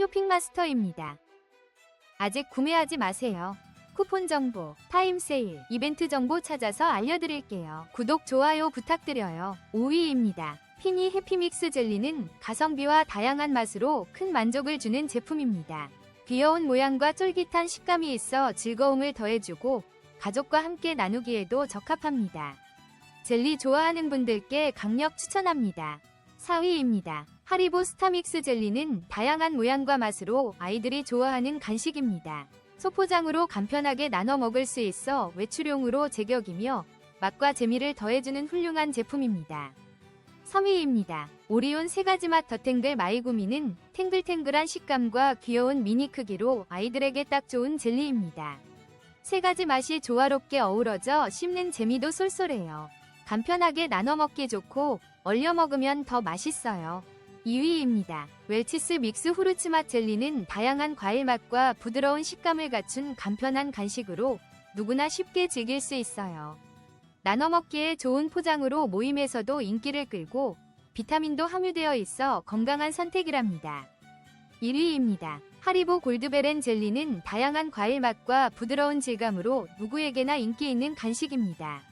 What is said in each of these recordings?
쇼핑마스터입니다. 아직 구매하지 마세요. 쿠폰 정보, 타임 세일, 이벤트 정보 찾아서 알려드릴게요. 구독, 좋아요 부탁드려요. 5위입니다. 피니 해피믹스 젤리는 가성비와 다양한 맛으로 큰 만족을 주는 제품입니다. 귀여운 모양과 쫄깃한 식감이 있어 즐거움을 더해주고 가족과 함께 나누기에도 적합합니다. 젤리 좋아하는 분들께 강력 추천합니다. 4위입니다. 하리보 스타믹스 젤리는 다양한 모양과 맛으로 아이들이 좋아하는 간식입니다. 소포장으로 간편하게 나눠 먹을 수 있어 외출용으로 제격이며 맛과 재미를 더해주는 훌륭한 제품입니다. 3위입니다. 오리온 세 가지 맛 더탱글 마이구미는 탱글탱글한 식감과 귀여운 미니 크기로 아이들에게 딱 좋은 젤리입니다. 세 가지 맛이 조화롭게 어우러져 씹는 재미도 쏠쏠해요. 간편하게 나눠 먹기 좋고 얼려 먹으면 더 맛있어요. 2위입니다. 웰치스 믹스 후르츠 맛 젤리는 다양한 과일 맛과 부드러운 식감을 갖춘 간편한 간식으로 누구나 쉽게 즐길 수 있어요. 나눠 먹기에 좋은 포장으로 모임에서도 인기를 끌고 비타민도 함유되어 있어 건강한 선택이랍니다. 1위입니다. 하리보 골드베렌 젤리는 다양한 과일 맛과 부드러운 질감으로 누구에게나 인기 있는 간식입니다.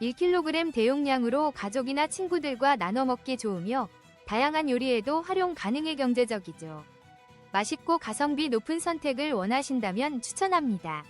1kg 대용량으로 가족이나 친구들과 나눠 먹기 좋으며 다양한 요리에도 활용 가능해 경제적이죠. 맛있고 가성비 높은 선택을 원하신다면 추천합니다.